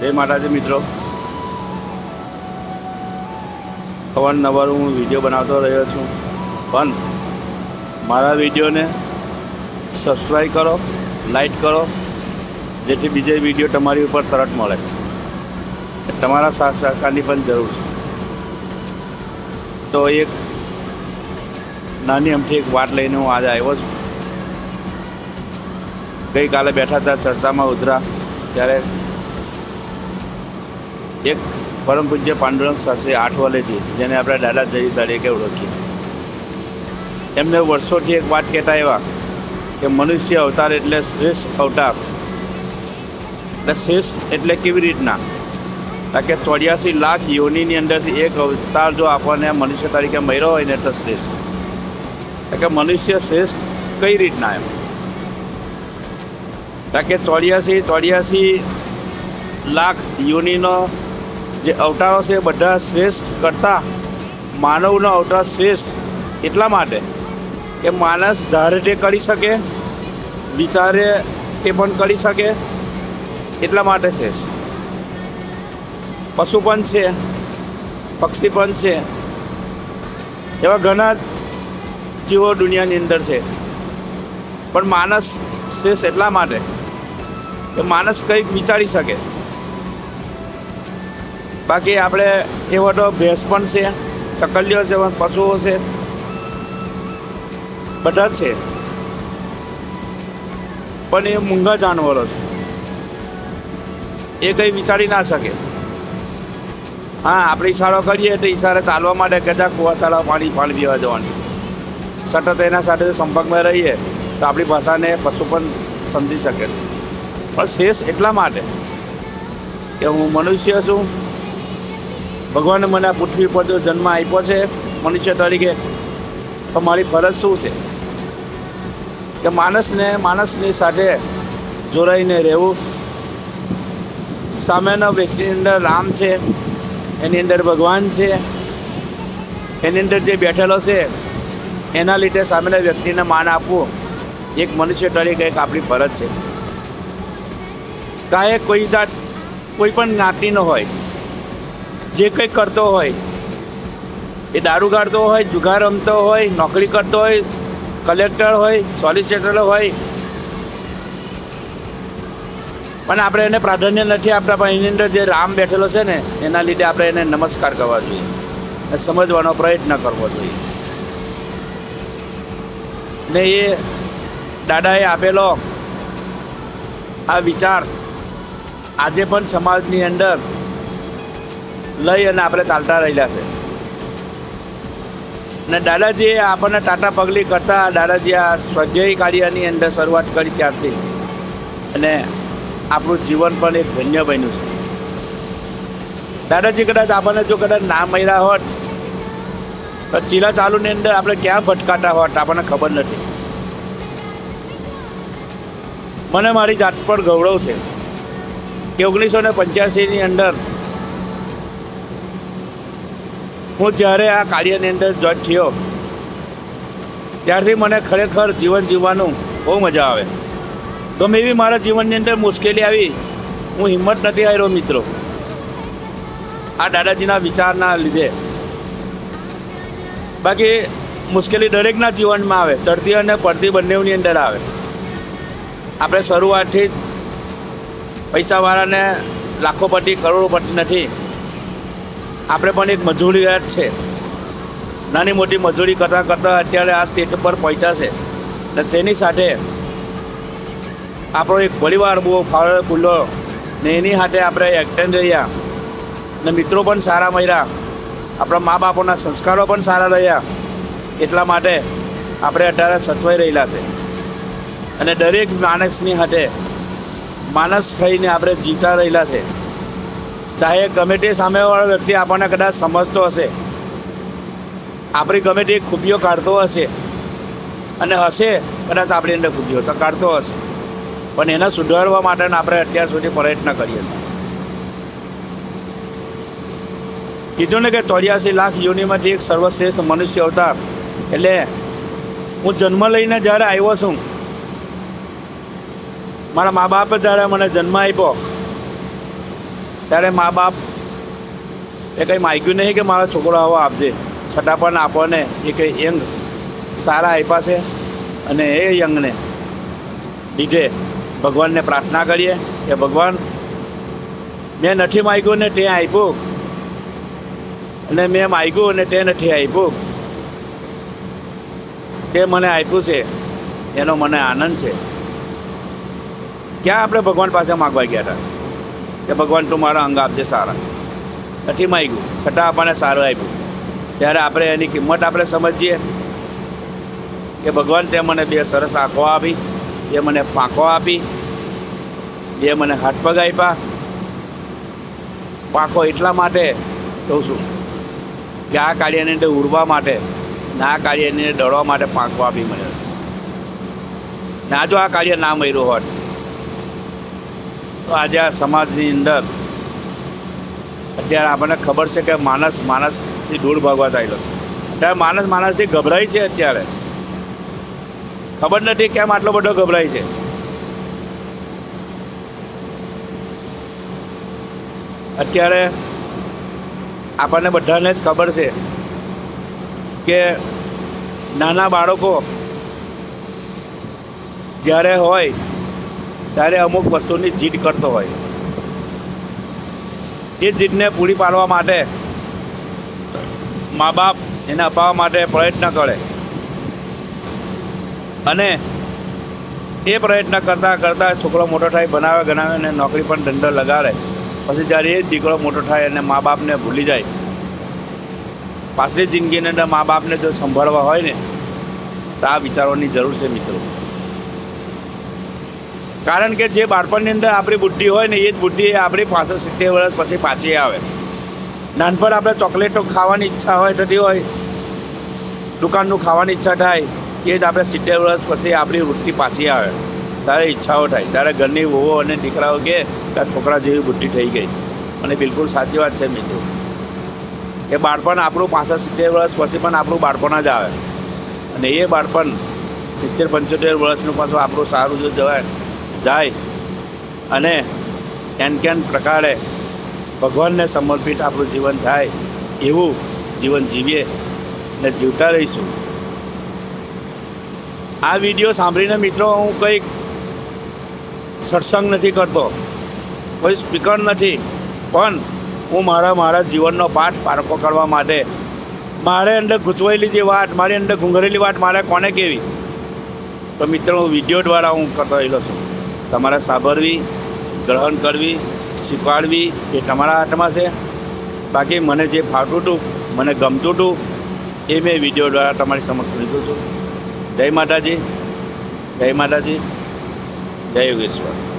જય માતાજી મિત્રો. અવારનવાર હું વીડિયો બનાવતો રહ્યો છું. પણ મારા વિડીયોને સબસ્ક્રાઈબ કરો લાઈક કરો, જેથી બીજે વીડિયો તમારી ઉપર તરત મળે. તમારા સાથ સહકારની પણ જરૂર છે. તો એક નાની અમથી એક વાત લઈને હું આજે આવ્યો છું. ગઈકાલે બેઠા હતા ચર્ચામાં ઉતરા, ત્યારે એક પરમ પૂજ્ય પાંડુરંગ શાસ્ત્રી આઠ વલેથી, જેને આપણે દાદાજી તરીકે ઓળખીએ એમને વર્ષોથી એક વાત કહેતા એવા કે મનુષ્ય અવતાર એટલે શ્રેષ્ઠ અવતાર. એટલે શ્રેષ્ઠ એટલે કેવી રીતના? કારણ કે ચોર્યાસી લાખ યોનિની અંદરથી એક અવતાર જો આપણને મનુષ્ય તરીકે મળ્યો હોય ને તો શ્રેષ્ઠ. કારણ કે મનુષ્ય શ્રેષ્ઠ કઈ રીતના એમ? કારણ કે ચોર્યાસી ચોર્યાસી લાખ યોનિનો જે અવતારો છે એ બધા શ્રેષ્ઠ કરતાં માનવનો અવતાર શ્રેષ્ઠ એટલા માટે કે માણસ ધારે તે કરી શકે, વિચારે તે પણ કરી શકે, એટલા માટે શ્રેષ્ઠ. પશુ પણ છે, પક્ષી પણ છે, એવા ઘણા જીવો દુનિયાની અંદર છે. પણ માણસ શ્રેષ્ઠ એટલા માટે કે માણસ કંઈક વિચારી શકે. બાકી આપણે એ તો ભેંસ પણ છે, ચકલીઓ છે પશુઓ છે. બધા છે. પણ એ મૂંગા જાનવરો છે. એ કંઈ વિચારી ના શકે. હા, આપણે ઈશારો કરીએ તો ઈશારે ચાલવા માટે કદાચ કુવા તળાવ પાણી પાણી પીવા જવાનું સતત એના સાથે સંપર્કમાં રહીએ તો આપણી ભાષાને પશુ પણ સમજી શકે. પણ શેષ એટલા માટે કે હું મનુષ્ય છું ભગવાને મને આ પૃથ્વી પર જો જન્મ આપ્યો છે, મનુષ્ય તરીકે, તો મારી ફરજ શું છે? કે માણસને, માણસની સાથે જોડાઈને રહેવું. સામેના વ્યક્તિની અંદર રામ છે, એની અંદર ભગવાન છે, એની અંદર જે બેઠેલો છે, એના લીધે સામેના વ્યક્તિને માન આપવું એક મનુષ્ય તરીકે એક આપણી ફરજ છે. કાંઈ કોઈ જાત, કોઈ પણ જ્ઞાતિનો હોય. જે કંઈ કરતો હોય, એ દારૂ કાઢતો હોય, જુગાર રમતો હોય, નોકરી કરતો હોય, કલેક્ટર હોય સોલિસિટર હોય. પણ આપણે એને પ્રાધાન્ય નથી આપતા, પણ એની અંદર જે રામ બેઠેલો છે ને, એના લીધે આપણે એને નમસ્કાર કરવા જોઈએ સમજવાનો પ્રયત્ન કરવો જોઈએ. ને એ દાદાએ આપેલો આ વિચાર આજે પણ સમાજની અંદર લઈ અને આપણે ચાલતા રહેલા છે. ને દાદાજીએ આપણને ટાટા પગલી કરતા દાદાજી આ સ્વાધ્યાયી કાર્યની અંદર શરૂઆત કરી ત્યારથી. અને આપણું જીવન પણ એક ધન્ય બન્યું છે. દાદાજી કદાચ આપણને જો કદાચ ના મળ્યા હોત, તો ચીલા ચાલુની અંદર આપણે ક્યાં ભટકાતા હોત આપણને ખબર નથી. મને મારી જાત પર ગૌરવ છે કે ઓગણીસો ને પંચ્યાસીની અંદર હું જ્યારે આ કાર્યની અંદર જોઈન થયો, ત્યારથી મને ખરેખર જીવન જીવવાનું બહુ મજા આવે. તો મેં બી મારા જીવનની અંદર મુશ્કેલી આવી. હું હિંમત નથી હાર્યો મિત્રો. આ દાદાજીના વિચારના લીધે. બાકી મુશ્કેલી દરેકના જીવનમાં આવે. ચડતી અને પડતી બંનેની અંદર આવે. આપણે શરૂઆતથી જ પૈસાવાળાને લાખોપતિ કરોડોપતિ નથી. આપણે પણ એક મજૂરી છે. નાની મોટી મજૂરી કરતાં કરતાં અત્યારે આ સ્ટેટ પર પહોંચ્યા છે. ને તેની સાથે આપણો એક પરિવાર બહુ ફાળો ખુલ્લો ને એની સાથે આપણે એક્ટેન્ડ રહ્યા. ને મિત્રો પણ સારા મળ્યા. આપણા મા બાપોના સંસ્કારો પણ સારા રહ્યા. એટલા માટે આપણે અત્યારે સચવાઈ રહેલા છે. અને દરેક માણસની સાથે માણસ થઈને આપણે જીવતા રહેલા છે. ચાહે કમિટી સામેવાળો વ્યક્તિ આપણને કદાચ સમજતો હશે. આપણી કમિટી ખૂબીઓ કાઢતો હશે. અને હશે, કદાચ આપણી અંદર ખૂબીઓ તો કાઢતો હશે. પણ એને સુધારવા માટે આપણે અત્યાર સુધી પ્રયત્ન કરીએ છીએ. કીધું ને કે ચોર્યાસી લાખ યોનિમાંથી એક સર્વશ્રેષ્ઠ મનુષ્ય અવતાર. એટલે હું જન્મ લઈને જ્યારે આવ્યો છું, મારા મા બાપે જ્યારે મને જન્મ આપ્યો. ત્યારે મા બાપ એ કંઈ માગ્યું નહીં કે મારો છોકરો આવો આપજે. છતાં પણ આપણને એ કંઈ યંગ સારા આપ્યા છે અને એ યંગને લીધે ભગવાનને પ્રાર્થના કરીએ કે ભગવાન, મેં નથી માગ્યું ને તે આપ્યું. અને મેં માગ્યું અને તે નથી આપ્યું. તે મને આપ્યું છે. એનો મને આનંદ છે. ક્યાં આપણે ભગવાન પાસે માગવા ગયા હતા? કે ભગવાન તું મારા અંગ આપજે સારા. નથી માગ્યું છતાં આપણને સારું આપ્યું ત્યારે આપણે એની કિંમત આપણે સમજીએ કે ભગવાન તે મને બે સરસ આંખો આપી, બે મને પાંખો આપી, બે મને હાથ પગ આપ્યા પાંખો એટલા માટે કહું છું કે આ કાળિયાની અંદર ઉડવા માટે ના કાળિયાની દોડવા માટે પાંખો આપી મને. ના જો આ કાળિયા ના મળ્યું હોત તો આજે આ સમાજની અંદર અત્યારે આપણને ખબર છે કે માણસ માણસથી દૂર ભાગવા ચાલ્યો છે. અત્યારે માણસ માણસથી ગભરાય છે અત્યારે. ખબર નથી કેમ આટલો બધો ગભરાય છે. અત્યારે આપણને બધાને જ ખબર છે કે નાના બાળકો જ્યારે હોય ત્યારે અમુક વસ્તુની જીદ કરતો હોય. એ જીદને પૂરી પાડવા માટે મા બાપ એને અપાવવા માટે પ્રયત્ન કરે. અને એ પ્રયત્ન કરતાં કરતાં છોકરો મોટો થાય, બનાવે, ગણાવે અને નોકરી પણ ધંધો લગાડે. પછી જ્યારે એ દીકરો મોટો થાય અને મા બાપને ભૂલી જાય. પાછલી જિંદગીની અંદર મા બાપને જો સંભાળવા હોય ને, તો આ વિચારોની જરૂર છે મિત્રો. કારણ કે જે બાળપણની અંદર આપણી બુદ્ધિ હોય ને એ જ બુદ્ધિ આપણી પાસઠ સિત્તેર વર્ષ પછી પાછી આવે. નાનપણ આપણે ચોકલેટો ખાવાની ઈચ્છા હોય થતી હોય, દુકાનનું ખાવાની ઈચ્છા થાય, એ જ આપણે સિત્તેર વર્ષ પછી આપણી વૃત્તિ પાછી આવે. ત્યારે ઈચ્છાઓ થાય. ત્યારે ઘરની વહુઓ અને દીકરાઓ કે આ છોકરા જેવી બુદ્ધિ થઈ ગઈ. અને બિલકુલ સાચી વાત છે મિત્રો. કે બાળપણ આપણું પાસઠ સિત્તેર વર્ષ પછી પણ આપણું બાળપણ જ આવે. અને એ બાળપણ સિત્તેર પંચોતેર વર્ષનું પાછું આપણું સારું જો જવાય જાય અને કેન કેન પ્રકારે ભગવાનને સમર્પિત આપણું જીવન થાય એવું જીવન જીવીએ ને જીવતા રહીશું. આ વીડિયો સાંભળીને મિત્રો હું કંઈક સત્સંગ નથી કરતો, કોઈ સ્પીકર નથી, પણ હું મારા મારા જીવનનો પાઠ પારખો કરવા માટે મારે અંદર ગૂંચવાયેલી જે વાત, મારી અંદર ઘૂંઘરેલી વાત, મારે કોને કેવી તો મિત્રો, હું વીડિયો દ્વારા હું કરતો રહેલો છું. તમારે સાંભળવી, ગ્રહણ કરવી, શીખવાડવી એ તમારા હાથમાં છે. બાકી મને જે ફાવતું હતું, મને ગમતું હતું, એ મેં વીડિયો દ્વારા તમારી સમક્ષ લીધું છું. જય માતાજી જય માતાજી, જય યોગેશ્વર.